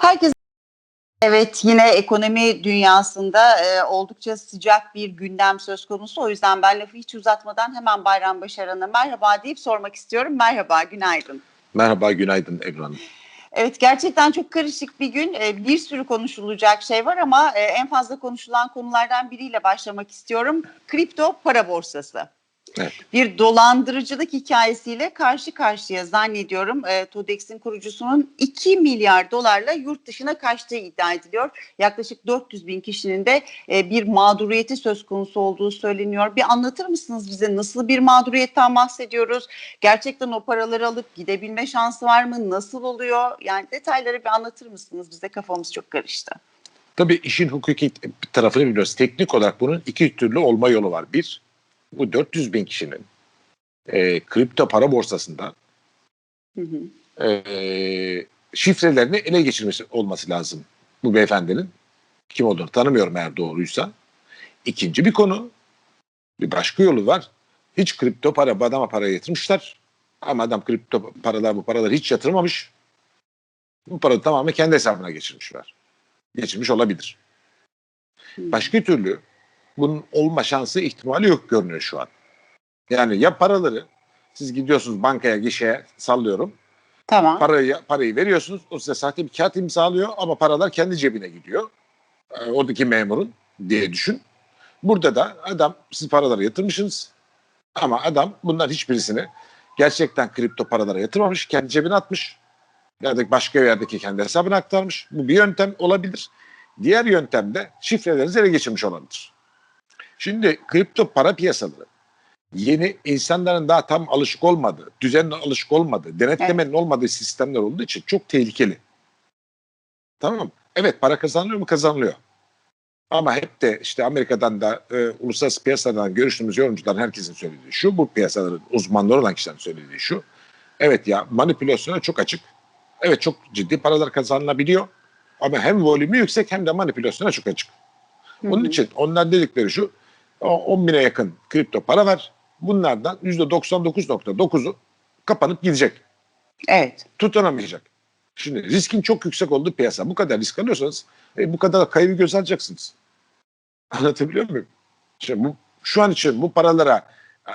Herkes Evet yine ekonomi dünyasında e, oldukça sıcak bir gündem söz konusu. O yüzden ben lafı hiç uzatmadan hemen Bayram Başaran'a merhaba deyip sormak istiyorum. Merhaba, günaydın. Merhaba, günaydın Ebru Hanım. Evet gerçekten çok karışık bir gün. E, bir sürü konuşulacak şey var ama e, en fazla konuşulan konulardan biriyle başlamak istiyorum. Kripto para borsası. Evet. Bir dolandırıcılık hikayesiyle karşı karşıya zannediyorum. E, TODEX'in kurucusunun 2 milyar dolarla yurt dışına kaçtığı iddia ediliyor. Yaklaşık 400 bin kişinin de e, bir mağduriyeti söz konusu olduğu söyleniyor. Bir anlatır mısınız bize nasıl bir mağduriyetten bahsediyoruz? Gerçekten o paraları alıp gidebilme şansı var mı? Nasıl oluyor? Yani detayları bir anlatır mısınız? Bize kafamız çok karıştı. Tabii işin hukuki tarafını biliyoruz. Teknik olarak bunun iki türlü olma yolu var. Bir, bu 400 bin kişinin e, kripto para borsasında Hı hı. e, şifrelerini ele geçirmesi olması lazım bu beyefendinin. Kim olduğunu tanımıyorum eğer doğruysa. İkinci bir konu, bir başka yolu var. Hiç kripto para, bu adama para yatırmışlar. Ama adam kripto paralar, bu paraları hiç yatırmamış. Bu parayı tamamen kendi hesabına geçirmişler. Geçirmiş olabilir. Başka türlü bunun olma şansı ihtimali yok görünüyor şu an. Yani ya paraları siz gidiyorsunuz bankaya gişeye sallıyorum. Tamam. Parayı parayı veriyorsunuz. O size sahte bir kağıt imzalıyor ama paralar kendi cebine gidiyor. Ee, oradaki memurun diye düşün. Burada da adam siz paraları yatırmışsınız ama adam bunlar hiçbirisini gerçekten kripto paralara yatırmamış. Kendi cebine atmış. Ya da başka bir yerdeki kendi hesabına aktarmış. Bu bir yöntem olabilir. Diğer yöntem de şifrelerinizi ele geçirmiş olabilir. Şimdi kripto para piyasaları yeni insanların daha tam alışık olmadığı, düzenli alışık olmadığı, denetlemenin olmadığı sistemler olduğu için çok tehlikeli. Tamam mı? Evet para kazanılıyor mu? Kazanılıyor. Ama hep de işte Amerika'dan da e, uluslararası piyasadan görüştüğümüz yorumcuların herkesin söylediği şu, bu piyasaların uzmanları olan kişilerin söylediği şu. Evet ya manipülasyona çok açık. Evet çok ciddi paralar kazanılabiliyor. Ama hem volümü yüksek hem de manipülasyona çok açık. Onun Hı hı. için onlar dedikleri şu, 10 bine yakın kripto para var. Bunlardan %99.9'u kapanıp gidecek. Evet. Tutunamayacak. Şimdi riskin çok yüksek olduğu piyasa. Bu kadar risk alıyorsanız e, bu kadar kaybı göz alacaksınız. Anlatabiliyor muyum? Şimdi bu, şu an için bu paralara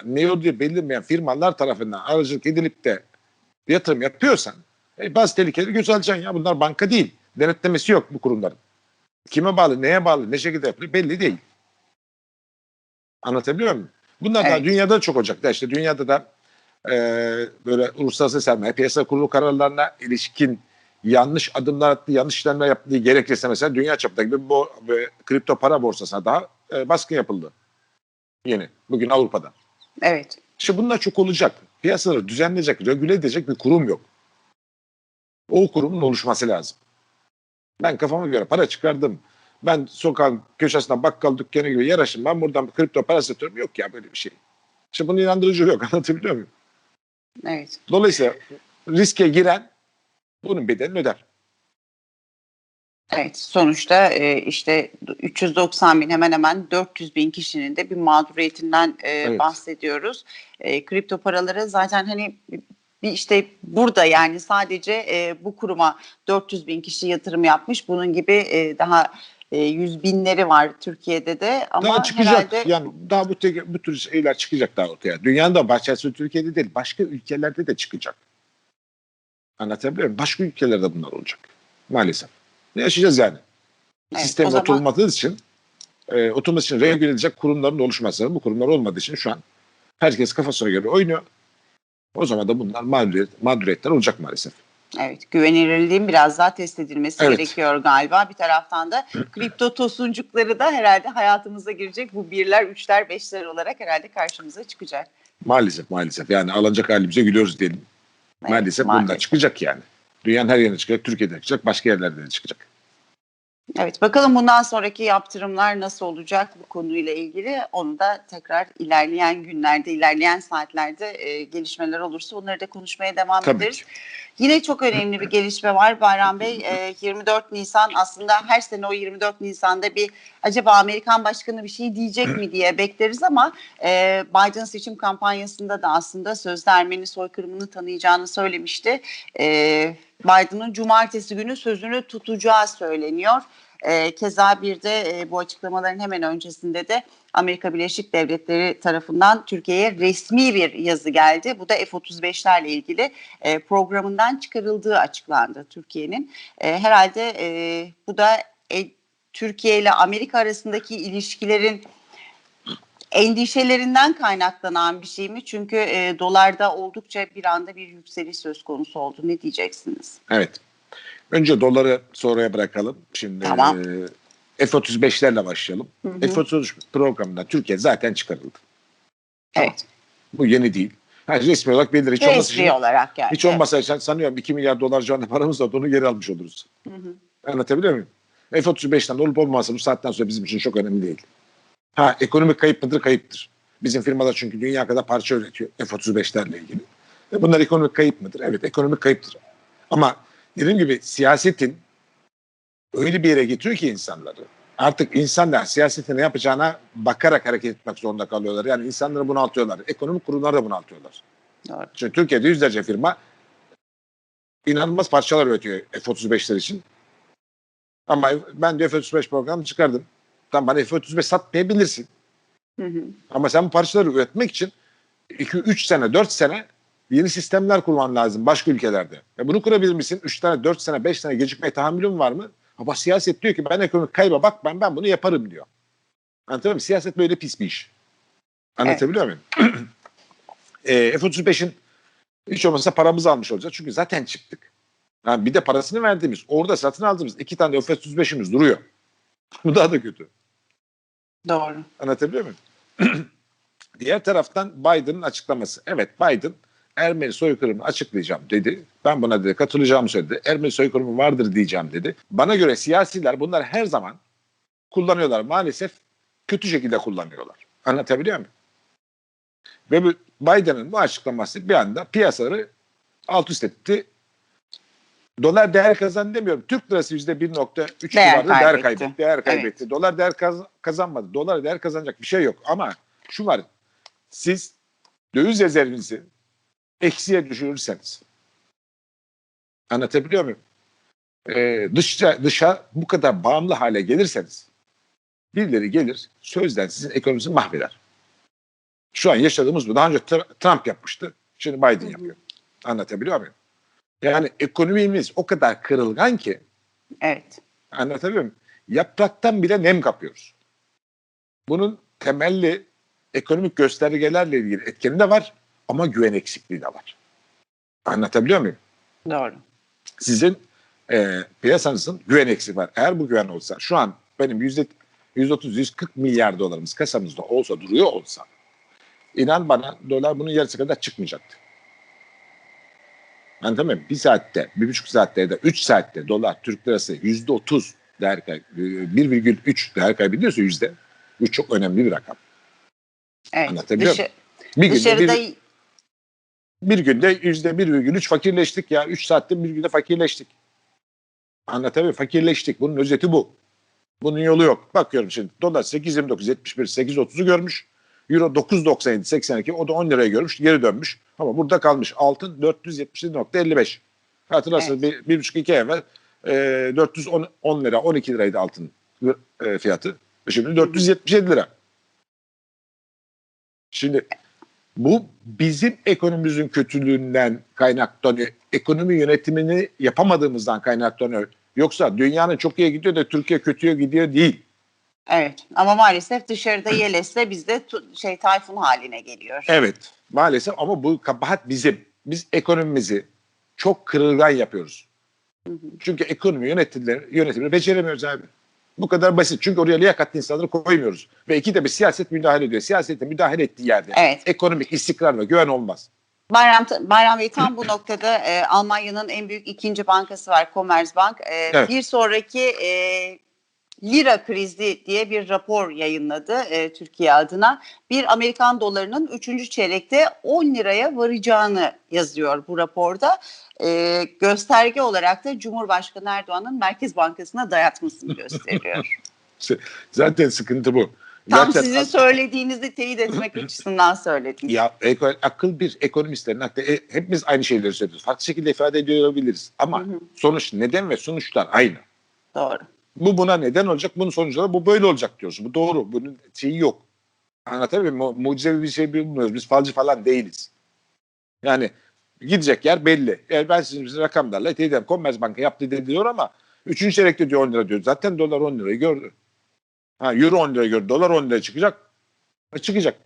ne olduğu belirlemeyen firmalar tarafından aracılık edilip de yatırım yapıyorsan e, bazı tehlikeleri göz alacaksın ya. Bunlar banka değil. Denetlemesi yok bu kurumların. Kime bağlı, neye bağlı, ne şekilde yapılıyor belli değil. Anlatabiliyor muyum? Bunlar da Evet. dünyada çok olacak. Da işte dünyada da e, böyle uluslararası sermaye piyasa kurulu kararlarına ilişkin yanlış adımlar attığı, yanlış işlemler yaptığı gerekirse mesela dünya çapında gibi bu bu kripto para borsasına daha e, baskın yapıldı. Yeni. Bugün Avrupa'da. Evet. İşte bunlar çok olacak. Piyasaları düzenleyecek, regüle edecek bir kurum yok. O kurumun oluşması lazım. Ben kafama göre para çıkardım. Ben sokağın köşesinden bakkal dükkanı gibi yer açtım. Ben buradan kripto para satıyorum. Yok ya böyle bir şey. İşte bunun inandırıcı yok. Anlatabiliyor muyum? Evet. Dolayısıyla riske giren bunun bedelini öder. Evet. Sonuçta e, işte 390 bin hemen hemen 400 bin kişinin de bir mağduriyetinden e, Evet. bahsediyoruz. E, kripto paraları zaten hani bir işte burada yani sadece e, bu kuruma 400 bin kişi yatırım yapmış. Bunun gibi e, daha e, yüz binleri var Türkiye'de de ama daha çıkacak. herhalde Yani daha bu, bu tür şeyler çıkacak daha ortaya. Dünyanın da bahçesi Türkiye'de değil. Başka ülkelerde de çıkacak. Anlatabiliyor muyum? Başka ülkelerde bunlar olacak. Maalesef. Ne yaşayacağız yani? Evet, Sistem zaman- oturmadığı için e, oturması için regüle edecek kurumların oluşması. Bu kurumlar olmadığı için şu an herkes kafasına göre oynuyor. O zaman da bunlar mağduriyet, mağduriyetler olacak maalesef. Evet, güvenilirliğin biraz daha test edilmesi Evet. gerekiyor galiba. Bir taraftan da kripto tosuncukları da herhalde hayatımıza girecek. Bu birler, üçler, beşler olarak herhalde karşımıza çıkacak. Maalesef maalesef. Yani alınacak halimize gülüyoruz diyelim. Evet, maalesef bunlar çıkacak yani. Dünyanın her yerine çıkacak, Türkiye'de çıkacak, başka yerlerde de çıkacak. Evet, bakalım bundan sonraki yaptırımlar nasıl olacak bu konuyla ilgili. Onu da tekrar ilerleyen günlerde, ilerleyen saatlerde e, gelişmeler olursa onları da konuşmaya devam Tabii ederiz. ki. Yine çok önemli bir gelişme var Bayram Bey. E, 24 Nisan aslında her sene o 24 Nisan'da bir acaba Amerikan Başkanı bir şey diyecek mi diye bekleriz ama e, Biden seçim kampanyasında da aslında sözde Ermeni soykırımını tanıyacağını söylemişti. E, Biden'ın cumartesi günü sözünü tutacağı söyleniyor. E, keza bir de e, bu açıklamaların hemen öncesinde de Amerika Birleşik Devletleri tarafından Türkiye'ye resmi bir yazı geldi. Bu da F-35'lerle ilgili e, programından çıkarıldığı açıklandı Türkiye'nin. E, herhalde e, bu da e, Türkiye ile Amerika arasındaki ilişkilerin endişelerinden kaynaklanan bir şey mi? Çünkü e, dolarda oldukça bir anda bir yükseliş söz konusu oldu. Ne diyeceksiniz? Evet. Önce doları sonraya bırakalım. Şimdi Tamam. e, F-35'lerle başlayalım. Hı hı. F-35 programında Türkiye zaten çıkarıldı. Evet. Bu yeni değil. Ha, resmi olarak belirli. Hiç olmazsa, Resmi olarak yani. hiç olmazsa sen- sanıyorum 2 milyar dolar civarında paramız var. Onu geri almış oluruz. Hı hı. Anlatabiliyor muyum? F-35'ten olup olmaması bu saatten sonra bizim için çok önemli değil. Ha ekonomik kayıp mıdır? Kayıptır. Bizim firmalar çünkü dünya kadar parça üretiyor F-35'lerle ilgili. E bunlar ekonomik kayıp mıdır? Evet ekonomik kayıptır. Ama dediğim gibi siyasetin öyle bir yere getiriyor ki insanları. Artık insanlar siyasetin ne yapacağına bakarak hareket etmek zorunda kalıyorlar. Yani insanları bunaltıyorlar. Ekonomik kurumları da bunaltıyorlar. Doğru. Çünkü Türkiye'de yüzlerce firma inanılmaz parçalar üretiyor F-35'ler için. Ama ben de F-35 programı çıkardım. Tamam bana F-35 satmayabilirsin. Hı hı. Ama sen bu parçaları üretmek için 2-3 sene, 4 sene yeni sistemler kurman lazım başka ülkelerde. E bunu kurabilir misin? 3 tane, 4 sene, 5 sene gecikmeye tahammülün var mı? Ama siyaset diyor ki ben ekonomik kayba bak ben ben bunu yaparım diyor. Anlatabiliyor muyum? Siyaset böyle pis bir iş. Anlatabiliyor muyum? e, F-35'in hiç olmazsa paramızı almış olacağız. Çünkü zaten çıktık. Yani bir de parasını verdiğimiz, orada satın aldığımız iki tane F-35'imiz duruyor. Bu daha da kötü. Doğru. Anlatabiliyor muyum? Diğer taraftan Biden'ın açıklaması. Evet Biden Ermeni soykırımını açıklayacağım dedi. Ben buna dedi katılacağımı söyledi. Ermeni soykırımı vardır diyeceğim dedi. Bana göre siyasiler bunlar her zaman kullanıyorlar. Maalesef kötü şekilde kullanıyorlar. Anlatabiliyor muyum? Ve bu Biden'ın bu açıklaması bir anda piyasaları alt üst etti. Dolar değer kazandı demiyorum. Türk lirası yüzde 1.3 Değer civarında değer kaybetti. Değer kaybetti. Dolar değer kaz- kazanmadı. Dolar değer kazanacak bir şey yok. Ama şu var. Siz döviz rezervinizi eksiye düşürürseniz anlatabiliyor muyum? Ee, dışa, dışa bu kadar bağımlı hale gelirseniz birileri gelir sözden sizin ekonominizi mahveder. Şu an yaşadığımız bu. Daha önce Tr- Trump yapmıştı. Şimdi Biden yapıyor. Anlatabiliyor muyum? Yani ekonomimiz o kadar kırılgan ki Evet. Anlatabiliyor muyum? Yapraktan bile nem kapıyoruz. Bunun temelli ekonomik göstergelerle ilgili etkeni de var ama güven eksikliği de var. Anlatabiliyor muyum? Doğru. Sizin e, piyasanızın güven eksiği var. Eğer bu güven olsa şu an benim yüzde 130-140 milyar dolarımız kasamızda olsa duruyor olsa inan bana dolar bunun yarısı kadar çıkmayacaktı. Anlatabiliyor muyum? Bir saatte, bir buçuk saatte ya da üç saatte dolar Türk lirası yüzde otuz değer kay- e, 1,3 değer kaybediyorsa yüzde bu çok önemli bir rakam. Evet. Anlatabiliyor Dışı- Bir günde dışarıda bir, bir günde yüzde 1,3 fakirleştik ya. 3 saatte bir günde fakirleştik. Anlatabiliyor muyum? Fakirleştik. Bunun özeti bu. Bunun yolu yok. Bakıyorum şimdi dolar 8.29, 71, 8.30'u görmüş. Euro 9.97, 82 o da 10 liraya görmüş geri dönmüş. Ama burada kalmış altın 477.55. Hatırlarsanız bir, bir buçuk iki evvel e, 410 10 lira 12 liraydı altın e, fiyatı. Şimdi 477 lira. Şimdi bu bizim ekonomimizin kötülüğünden kaynaklanıyor. Ekonomi yönetimini yapamadığımızdan kaynaklanıyor. Yoksa dünyanın çok iyi gidiyor da Türkiye kötüye gidiyor değil. Evet. Ama maalesef dışarıda yelese bizde şey tayfun haline geliyor. Evet maalesef ama bu kabahat bizim. Biz ekonomimizi çok kırılgan yapıyoruz. Çünkü ekonomi yönetimleri, yönetimini beceremiyoruz abi. Bu kadar basit. Çünkü oraya liyakatli insanları koymuyoruz. Ve iki de bir siyaset müdahale ediyor. Siyasete müdahale ettiği yerde Evet. ekonomik istikrar ve güven olmaz. Bayram, Bayram Bey tam bu noktada e, Almanya'nın en büyük ikinci bankası var Commerzbank. E, Evet. Bir sonraki e, lira krizi diye bir rapor yayınladı e, Türkiye adına. Bir Amerikan dolarının 3. çeyrekte 10 liraya varacağını yazıyor bu raporda. E, gösterge olarak da Cumhurbaşkanı Erdoğan'ın Merkez Bankası'na dayatmasını gösteriyor. Zaten sıkıntı bu. Tam Zaten sizin söylediğinizi teyit etmek açısından söyledim. Ya eko- akıl bir, ekonomistlerin aklı. E, hepimiz aynı şeyleri söylüyoruz. Farklı şekilde ifade ediyor olabiliriz. Ama Hı hı. sonuç, neden ve sonuçlar aynı. Doğru. Bu buna neden olacak, bunun sonuçları bu böyle olacak diyoruz. Bu doğru, bunun şeyi yok. Anlatabiliyor muyum? Mu- Mucizevi bir şey bilmiyoruz. Biz falcı falan değiliz. Yani gidecek yer belli. Yani ben sizin size rakamlarla teyit ederim. Commerzbank yaptı diyor ama 3. çeyrekte diyor 10 lira diyor. Zaten dolar 10 lirayı gördü. Ha, euro 10 lirayı gördü. Dolar 10 liraya çıkacak. E, çıkacak.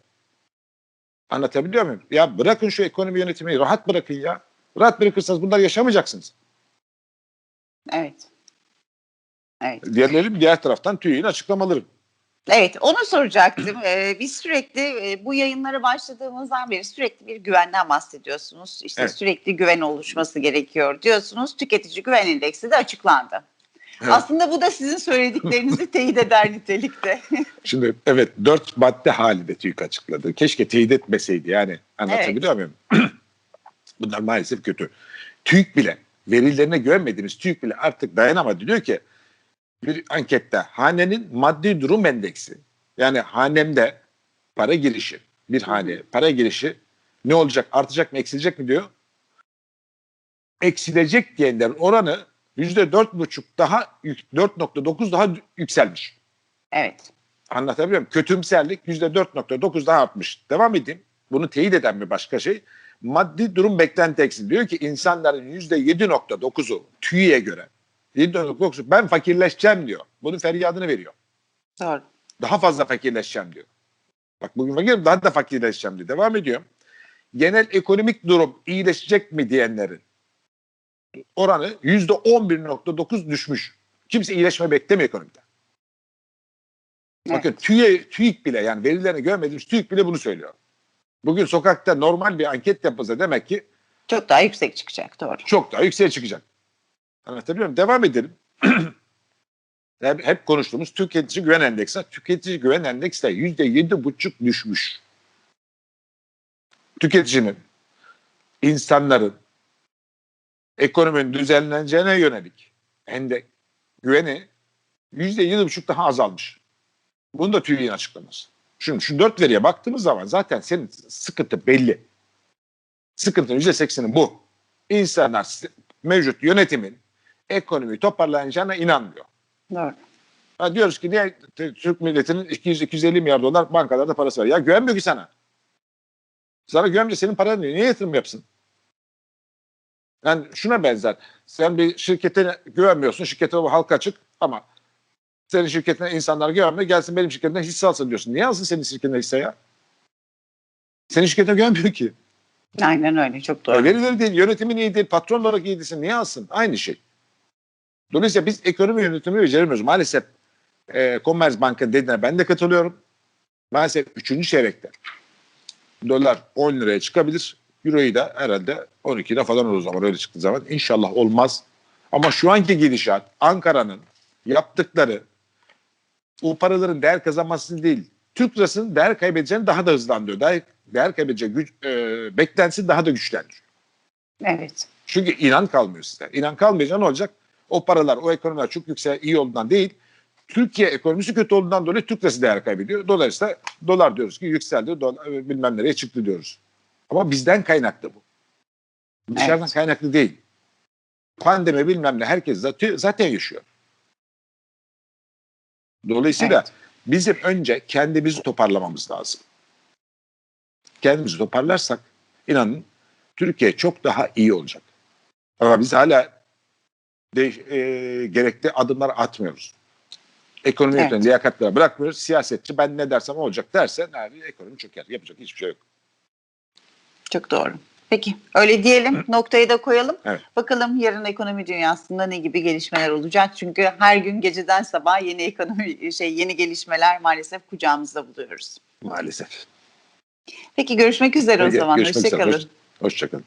Anlatabiliyor muyum? Ya bırakın şu ekonomi yönetimi rahat bırakın ya. Rahat bırakırsanız bunlar yaşamayacaksınız. Evet. Evet. Diğerleri diğer taraftan TÜİ'nin açıklamaları. Evet, onu soracaktım. Ee, biz sürekli e, bu yayınlara başladığımızdan beri sürekli bir güvenden bahsediyorsunuz. İşte Evet. sürekli güven oluşması gerekiyor diyorsunuz. Tüketici güven endeksi de açıklandı. Evet. Aslında bu da sizin söylediklerinizi teyit eder nitelikte. Şimdi evet dört madde halinde TÜİK açıkladı. Keşke teyit etmeseydi yani anlatabiliyor muyum? Bunlar maalesef kötü. TÜİK bile verilerine güvenmediğimiz TÜİK bile artık dayanamadı. Diyor ki bir ankette hanenin maddi durum endeksi yani hanemde para girişi bir hane para girişi ne olacak artacak mı eksilecek mi diyor. Eksilecek diyenlerin oranı yüzde dört buçuk daha yük- 4.9 daha yükselmiş. evet. Anlatabiliyor muyum? Kötümserlik %4.9 daha artmış. Devam edeyim. Bunu teyit eden bir başka şey. Maddi durum beklenti eksi. Diyor ki insanların %7.9'u TÜİ'ye göre 7.9'u ben fakirleşeceğim diyor. Bunun feryadını veriyor. Doğru. Daha fazla fakirleşeceğim diyor. Bak bugün fakirim daha da fakirleşeceğim diyor. Devam ediyor. Genel ekonomik durum iyileşecek mi diyenlerin oranı %11.9 düşmüş. Kimse iyileşme beklemiyor ekonomide. Bakın TÜİ, TÜİK bile yani verilerine görmediğimiz TÜİK bile bunu söylüyor. Bugün sokakta normal bir anket yapılsa demek ki Çok daha yüksek çıkacak. Doğru. çok daha yükseğe çıkacak. Anlatabiliyor muyum? Devam edelim. hep, konuştuğumuz tüketici güven endeksi. Tüketici güven endeksi de yüzde yedi buçuk düşmüş. Tüketicinin, insanların ekonominin düzenleneceğine yönelik ende güveni yüzde yedi buçuk daha azalmış. Bunu da TÜİK'in açıklaması. Şimdi şu dört veriye baktığımız zaman zaten senin sıkıntı belli. Sıkıntının yüzde sekseni bu. İnsanlar mevcut yönetimin ekonomiyi toparlayacağına inanmıyor. Doğru. Ha diyoruz ki niye Türk milletinin 200-250 milyar dolar bankalarda parası var. Ya güvenmiyor ki sana. Sana güvenmiyor senin paran diyor. Niye yatırım yapsın? Yani şuna benzer. Sen bir şirkete güvenmiyorsun. Şirkete halka açık ama senin şirketine insanlar güvenmiyor. Gelsin benim şirketimden hisse alsın diyorsun. Niye alsın senin şirketine hisse ya? Senin şirketine güvenmiyor ki. Aynen öyle. Çok doğru. E, Verileri değil, yönetimin iyi değil, patron olarak iyi değilsin. Niye alsın? Aynı şey. Dolayısıyla biz ekonomi yönetimini beceremiyoruz. Maalesef e, Commerzbank'ın dediğine ben de katılıyorum. Maalesef 3. çeyrekte dolar 10 liraya çıkabilir. Euro'yu da herhalde 12'de falan olur o zaman öyle çıktığı zaman. İnşallah olmaz. Ama şu anki gidişat Ankara'nın yaptıkları o paraların değer kazanması değil. Türk lirasının değer kaybedeceğini daha da hızlandırıyor. Değer, değer kaybedeceği güç, e, beklentisi daha da güçlendiriyor. Evet. Çünkü inan kalmıyor size. İnan kalmayınca ne olacak? O paralar, o ekonomiler çok yüksek, iyi olduğundan değil. Türkiye ekonomisi kötü olduğundan dolayı Türk lirası değer kaybediyor. Dolayısıyla dolar diyoruz ki yükseldi, dolar, e, bilmem nereye çıktı diyoruz. Ama bizden kaynaklı bu. Dışarıdan Evet. kaynaklı değil. Pandemi bilmem ne herkes zaten, zaten yaşıyor. Dolayısıyla Evet. bizim önce kendimizi toparlamamız lazım. Kendimizi toparlarsak inanın Türkiye çok daha iyi olacak. Ama biz hala de, e, gerekli adımlar atmıyoruz. Ekonomi Evet. yönetimi liyakatlara bırakmıyoruz. Siyasetçi ben ne dersem olacak derse abi, ekonomi çöker. Yapacak hiçbir şey yok. Çok doğru. Peki öyle diyelim noktayı da koyalım. Evet. Bakalım yarın ekonomi dünyasında ne gibi gelişmeler olacak? Çünkü her gün geceden sabah yeni ekonomi şey yeni gelişmeler maalesef kucağımızda buluyoruz. Maalesef. Peki görüşmek üzere o Peki, zaman. görüşmek üzere. Hoşçakalın. Hoş- Hoşçakalın.